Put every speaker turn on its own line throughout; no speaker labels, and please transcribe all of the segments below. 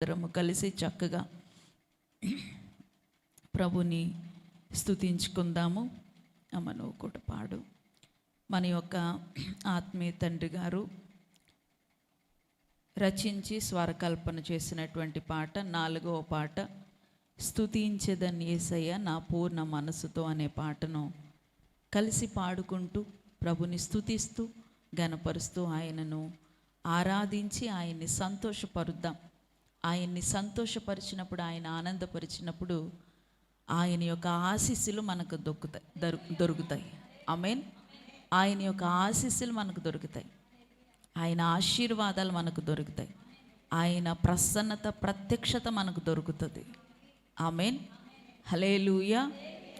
అందరము కలిసి చక్కగా ప్రభుని స్థుతించుకుందాము అమ్మను కూడా పాడు. మన యొక్క ఆత్మీయ తండ్రి గారు రచించి స్వరకల్పన చేసినటువంటి పాట నాలుగవ పాట స్థుతించదని ఏసయ్య నా పూర్ణ మనసుతో అనే పాటను కలిసి పాడుకుంటూ ప్రభుని స్థుతిస్తూ గనపరుస్తూ ఆయనను ఆరాధించి ఆయన్ని సంతోషపరుద్దాం. ఆయన్ని సంతోషపరిచినప్పుడు ఆయన ఆనందపరిచినప్పుడు ఆయన యొక్క ఆశీస్సులు మనకు దొక్కుతాయి దొరు దొరుకుతాయి. ఆమెన్ ఆయన యొక్క ఆశీస్సులు మనకు దొరుకుతాయి. ఆయన ఆశీర్వాదాలు మనకు దొరుకుతాయి. ఆయన ప్రసన్నత ప్రత్యక్షత మనకు దొరుకుతుంది. ఆమెన్ హలేలుయ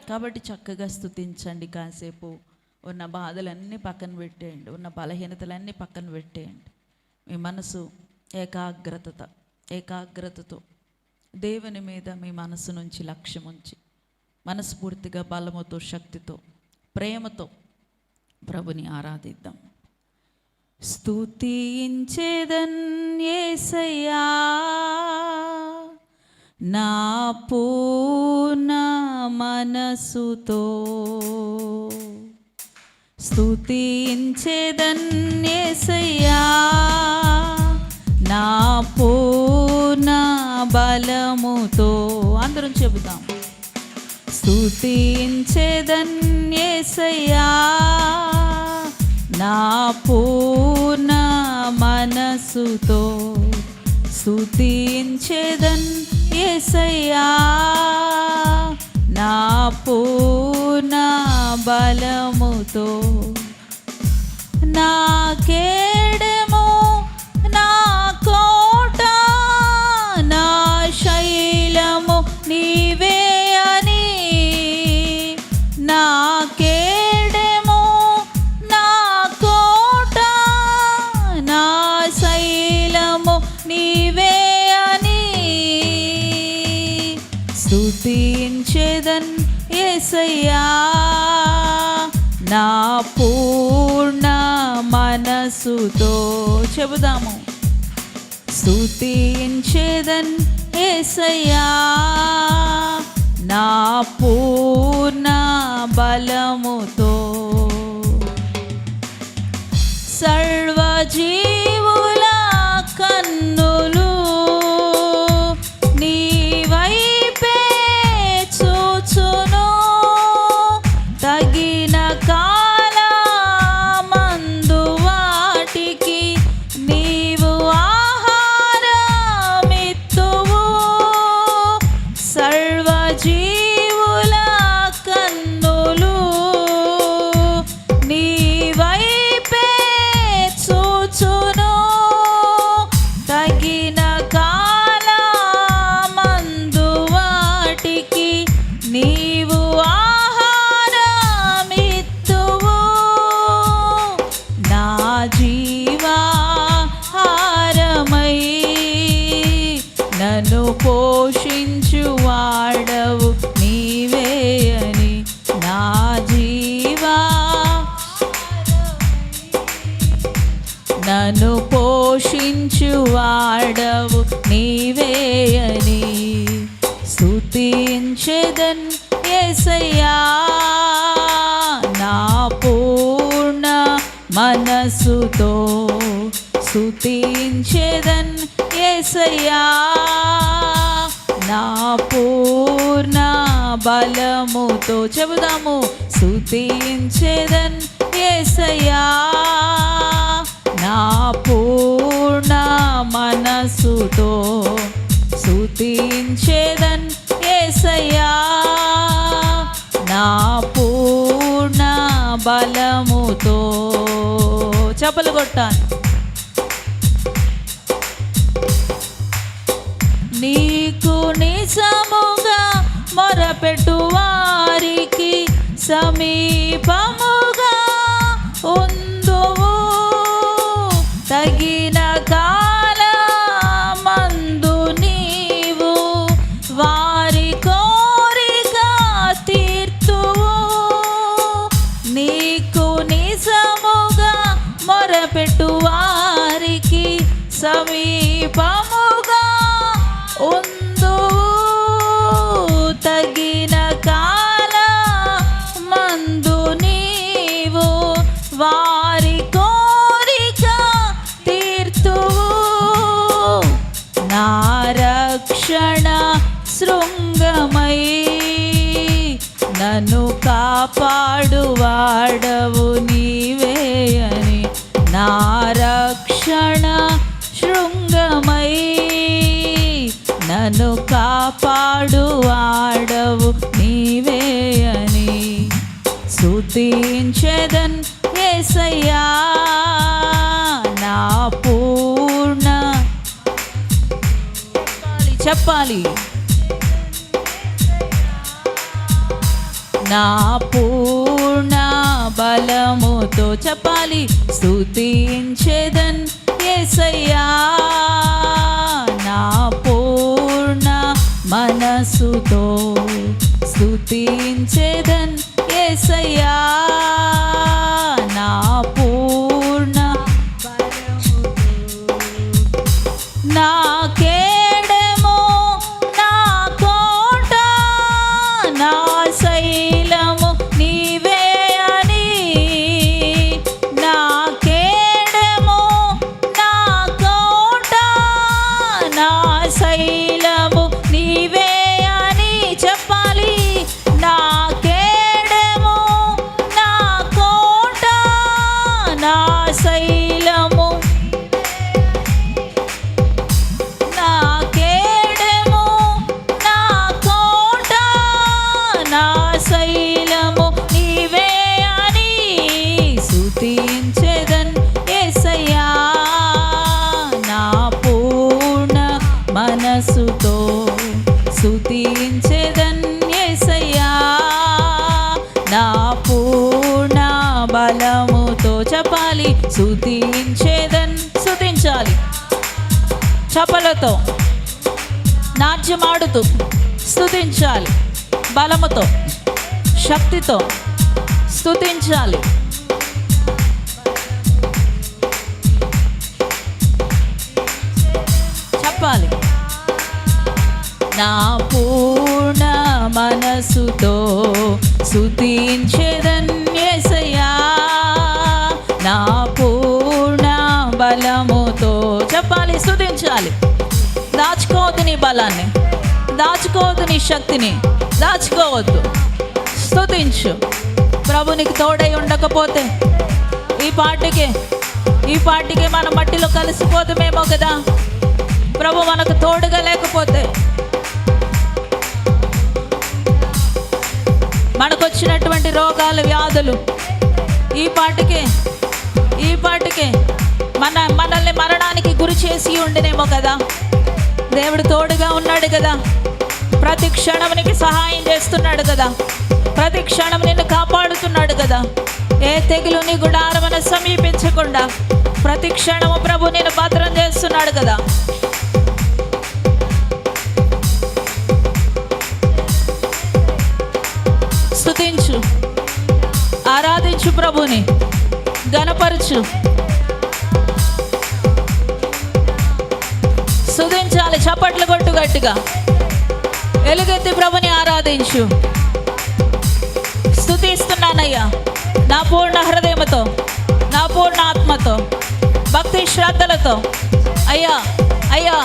కాబట్టి చక్కగా స్తుతించండి కాసేపు. ఉన్న బాధలన్నీ పక్కన పెట్టేయండి. ఉన్న బలహీనతలన్నీ పక్కన పెట్టేయండి. మీ మనసు ఏకాగ్రత ఏకాగ్రతతో దేవుని మీద మీ మనసు నుంచి లక్ష్యం ఉంచి మనస్ఫూర్తిగా బలముతో శక్తితో ప్రేమతో ప్రభుని ఆరాధిద్దాం. స్తుతించేదన్ యేసయ్యా నా పూర్ణ మనసుతో. స్తుతించేదన్ యేసయ్యా నా పూ బలముతో అందరం చెబుతాం స్తుతించేదన్యేసయ్యా నా పూర్ణ మనసుతో స్తుతించేదన్ ఏసయ్యా నా పూర్ణ బలముతో నా యేసయ్యా నా పూర్ణ మనసుతో చెబుదాము. స్థుతించేదన్ ఏసయ్యా నా పూర్ణ బలముతో. సర్వజీ స్తుతించెదన్ యేసయ్యా నా పూర్ణ బలముతో చెబుదాము స్తుతించెదన్ యేసయ్యా నా పూర్ణ మనసుతో స్తుతించేదన్ యేసయ్యా నా పూర్ణ బలముతో చెప్పలు కొట్టాను నిజముగా మొరపెట్టు వారికి సమీపము? వారి కోరిక తీర్తువు నా రక్షణ శృంగమై నన్ను కాపాడువాడవు నీవే అని నా రక్షణ శృంగమై నన్ను కాపాడువాడవు నీవే అని స్తుతించెదన్ యేసయ్యా నా పూర్ణ చెప్పాలి నా పూర్ణ బలముతో చెప్పాలి స్థుతించేదన్ ఏసయ్యా నా పూర్ణ మనసుతో స్థుతించేదన్ ఏసయ్యా. మనసుతో స్తుతించెదన్ నా పూర్ణ బలముతో చెప్పాలి. స్తుతించెదన్ సుతించాలి చపలతో నాట్యమాడుతూ స్థుతించాలి బలముతో శక్తితో స్తుతించాలి. చెప్పాలి. నా పూర్ణ మనసుతో స్తుతించెదన్ నా పూర్ణ బలముతో చెప్పాలి స్తుతించాలి దాచుకోవద్దు నీ బలాన్ని దాచుకోవద్దు నీ శక్తిని దాచుకోవద్దు. స్తుతించు ప్రభు నీకు తోడై ఉండకపోతే ఈ పాటికి ఈ పాటికి మన మట్టిలో కలిసిపోతామేమో కదా. ప్రభు మనకు తోడుగా లేకపోతే మనకు వచ్చినటువంటి రోగాలు వ్యాధులు. ఈ పాటికి ఈ పాటికి మన మనల్ని మరణానికి గురి చేసి ఉండినేమో కదా. దేవుడు తోడుగా ఉన్నాడు కదా. ప్రతి క్షణం నీకు సహాయం చేస్తున్నాడు కదా. ప్రతి క్షణం నిన్ను కాపాడుతున్నాడు కదా. ఏ తెగులు నీ సమీపించకుండా ప్రతి క్షణము ప్రభు నేను భద్రం చేస్తున్నాడు కదా. ఆరాధించు ప్రభుని గణపరచు. స్తుతించాలి చప్పట్లు కొట్టు గట్టిగా. ఎలుగెత్తి ప్రభుని ఆరాధించు. స్తుతిస్తున్నానయ్యా నా పూర్ణ హృదయముతో నా పూర్ణ ఆత్మతో భక్తి శ్రద్ధలతో. అయ్యా అయ్యా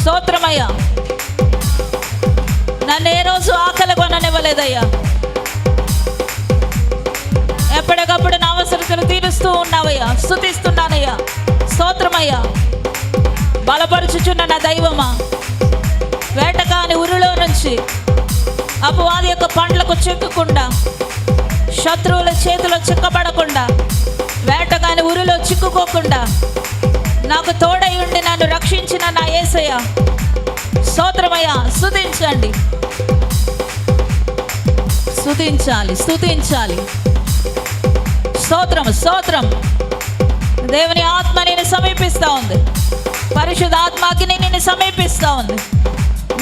స్తోత్రమయ్యా. నన్ను ఏ రోజు ఆకలి కొననివ్వలేదయ్యా. ఎప్పటికప్పుడు నా అవసరతను తీరుస్తూ ఉన్నావయ్యా. స్థుతిస్తున్నానయ్యా స్తోత్రమయ్యా. బలపరుచుచున్న నా దైవమా. వేటకాని ఉరిలో నుంచి అపవాది యొక్క పండ్లకు చిక్కకుండా శత్రువుల చేతిలో చిక్కబడకుండా వేటగాని ఉరిలో చిక్కుకోకుండా నాకు తోడై ఉండి నన్ను రక్షించిన నా యేసయ్య స్తోత్రమయ్య. స్థుతించండి స్థుతించాలి స్థుతించాలి స్తోత్రం స్తోత్రం. దేవుని ఆత్మ నేను సమీపిస్తూ ఉంది. పరిశుద్ధ ఆత్మకి నిన్ను సమీపిస్తూ ఉంది.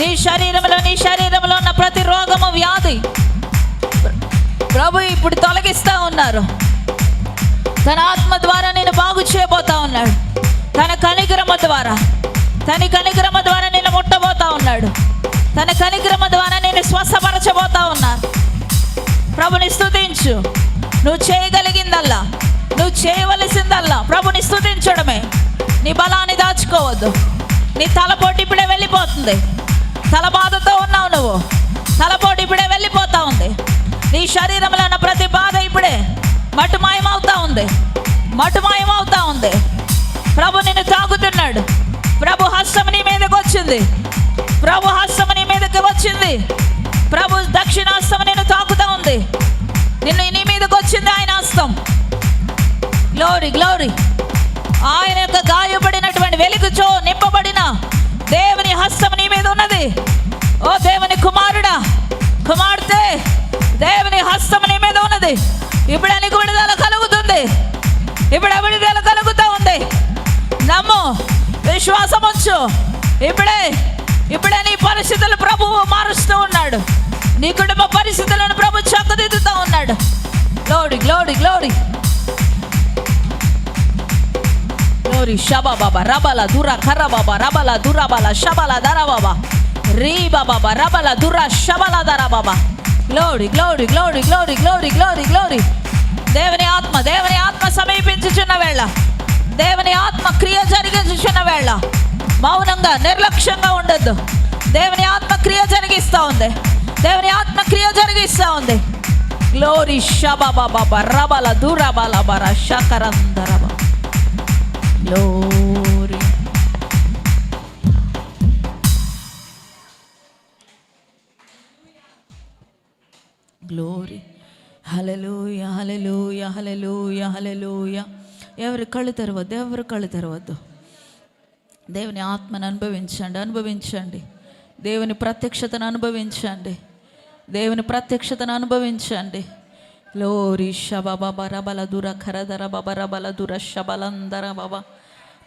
నీ శరీరంలో నీ శరీరంలో ఉన్న ప్రతి రోగము వ్యాధి ప్రభు ఇప్పుడు తొలగిస్తూ ఉన్నారు. తన ఆత్మ ద్వారా నేను బాగు చేయబోతా ఉన్నాడు. తన కనికరమ ద్వారా తన కనిక్రమ ద్వారా నేను ముట్టబోతా ఉన్నాడు. తన కనిక్రమ ద్వారా నేను స్వస్థపరచబోతా ఉన్నాను ప్రభుని స్తుతించు. నువ్వు చేయగలిగిందల్లా. నువ్వు చేయవలసిందల్లా. ప్రభుని స్థుతించడమే. నీ బలాన్ని దాచుకోవద్దు. నీ తలపోటు ఇప్పుడే వెళ్ళిపోతుంది. తల బాధతో ఉన్నావు నువ్వు. తలపోటు ఇప్పుడే వెళ్ళిపోతా ఉంది. నీ శరీరంలో ఉన్న ప్రతి బాధ ఇప్పుడే మటుమాయమవుతా ఉంది. మటుమాయమవుతా ఉంది. ప్రభు నిన్ను తాగుతున్నాడు. ప్రభు హస్తం నీ మీదకి వచ్చింది. ప్రభు హస్తం నీ మీదకి వచ్చింది. ప్రభు దక్షిణాస్తం నిన్ను తాకుతా ఉంది. నిన్ను నీ మీదకి వచ్చింది ఆయన హస్తం. Glory glory. ఆయన యొక్క గాయపడినటువంటి వెలుగుచో నింపబడిన దేవుని హస్తం నీ మీద ఉన్నది. ఓ దేవుని కుమారుడా కుమార్తె దేవుని హస్తం నీ మీద ఉన్నది. ఇప్పుడే నీకు విడుదల కలుగుతుంది. ఇప్పుడే విడుదల కలుగుతూ ఉంది. నమ్ము విశ్వాసం ఉంచు ఇప్పుడే ఇప్పుడే నీ పరిస్థితులు ప్రభువు మారుస్తూ ఉన్నాడు. నీ కుటుంబ పరిస్థితులను ప్రభు చక్కదిద్దుతూ ఉన్నాడు. గ్లోరీ గ్లోరీ గ్లోరీ గ్లోరీ షబా బాబా రబల దుర కర్ర బాబా రబల దురబల షబల దర బాబా రీ బాబా రబల దుర షబల దర బాబా glory glory glory glory glory glory glory దేవుని ఆత్మ దేవుని ఆత్మ సమీపించుచున్న వేళ. దేవుని ఆత్మ క్రియ జరిగించుచున్న వేళ. మౌనంగా నిర్లక్ష్యంగా ఉండొద్దు. దేవుని ఆత్మ క్రియ జరిగిస్తూ ఉంది. దేవుని ఆత్మ క్రియ ఉంది. గ్లోరీ షబా రబల దురబల బర శకరందరబ. Glory. Glory. Hallelujah hallelujah hallelujah hallelujah ఎవరి కళ్ళు తెరవద్దు ఎవరు కళ్ళు తెరవద్దు. దేవుని ఆత్మను అనుభవించండి అనుభవించండి. దేవుని ప్రత్యక్షతను అనుభవించండి. దేవుని ప్రత్యక్షతను అనుభవించండి. లోరి శబబ రబల దుర ఖరదర బబ రబల దుర శబలందర బబ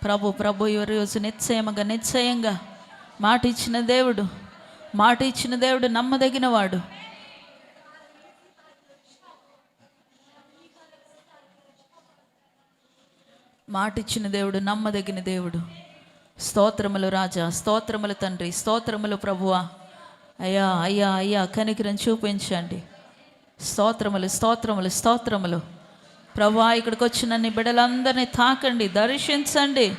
ప్రభు ప్రభు ఎవరి రోజు నిశ్చయముగా నిశ్చయంగా మాట ఇచ్చిన దేవుడు మాట ఇచ్చిన దేవుడు నమ్మదగిన వాడు మాట ఇచ్చిన దేవుడు నమ్మదగిన దేవుడు. స్తోత్రములు రాజా స్తోత్రములు తండ్రి స్తోత్రములు ప్రభువా. అయ్యా అయ్యా అయ్యా కనికరం చూపించండి. స్తోత్రములు స్తోత్రములు స్తోత్రములు. ప్రభా ఇక్కడికి వచ్చిన నీ బిడ్డలందరినీ తాకండి దర్శించండి.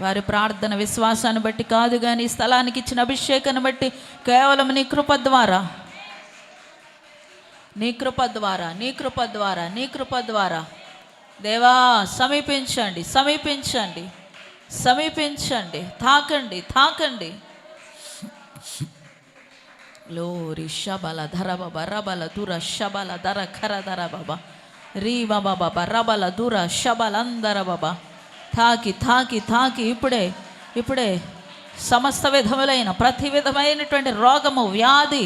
వారి ప్రార్థన విశ్వాసాన్ని బట్టి కాదు కానీ ఈ స్థలానికి ఇచ్చిన అభిషేకాన్ని బట్టి కేవలం నీ కృప ద్వారా. నీ కృప ద్వారా నీ కృప ద్వారా నీ కృప ద్వారా. దేవా సమీపించండి సమీపించండి. సమీపించండి తాకండి తాకండి. లోరి షబల ధర బాబ రబల దుర షబల ధర ఖర ధర బాబా రీ బాబా బాబా రబల దుర షబలందర బాబా తాకి తాకి తాకి ఇప్పుడే ఇప్పుడే సమస్త విధములైన ప్రతి విధమైనటువంటి రోగము వ్యాధి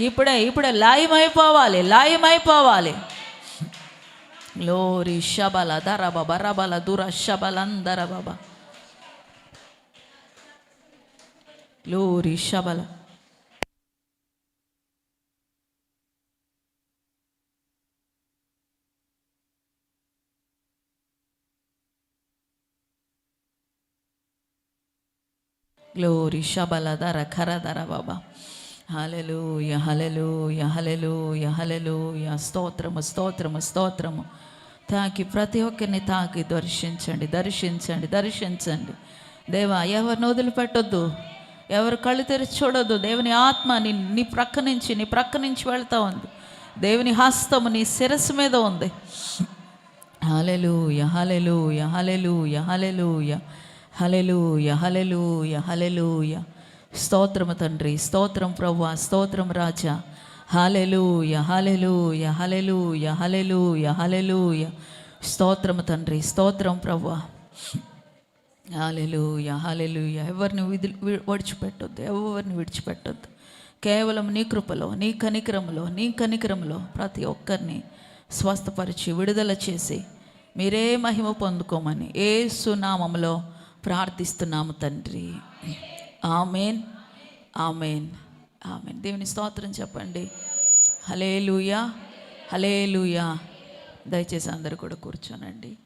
ఇప్పుడే ఇప్పుడే లాయమైపోవాలి లాయమైపోవాలి గ్లోరీ షబల ధర బాబా రబల దుర షబలందర బాబా గ్లోరీ షబల గ్లోరీ షబల ధర ఖర ధర బాబా యహలలు యహలలు హలలుయ హలలుయ స్తోత్రము స్తోత్రము స్తోత్రము తాకి ప్రతి ఒక్కరిని తాకి దర్శించండి దర్శించండి దర్శించండి. దేవా ఎవరిని వదిలిపెట్టొద్దు? ఎవరు కళ్ళు తెరిచి చూడొద్దు? దేవుని ఆత్మ నీ నీ ప్రక్క నుంచి నీ ప్రక్క నుంచి వెళ్తూ ఉంది. దేవుని హస్తము నీ శిరస్సు మీద ఉంది. Hallelujah hallelujah hallelujah hallelujah hallelujah hallelujah hallelujah స్తోత్రము తండ్రి స్తోత్రం ప్రవ్వ స్తోత్రం రాజా. Hallelujah hallelujah hallelujah hallelujah hallelujah స్తోత్రము తండ్రి స్తోత్రం ప్రవ్వ. హాలెలూయ హాలెలూయ ఎవరిని విధి విడిచిపెట్టొద్దు ఎవరిని విడిచిపెట్టొద్దు. కేవలం నీ కృపలో నీ కనికరములో నీ కనికరములో ప్రతి ఒక్కరిని స్వస్థపరిచి విడుదల చేసి మీరే మహిమ పొందుకోమని ఏ సునామములో ప్రార్థిస్తున్నాము తండ్రి. ఆమెన్. ఆమెన్. ఆమెన్. దేవుని స్తోత్రం చెప్పండి. హలేలుయా హలేలుయా దయచేసి అందరు కూడా కూర్చోనండి.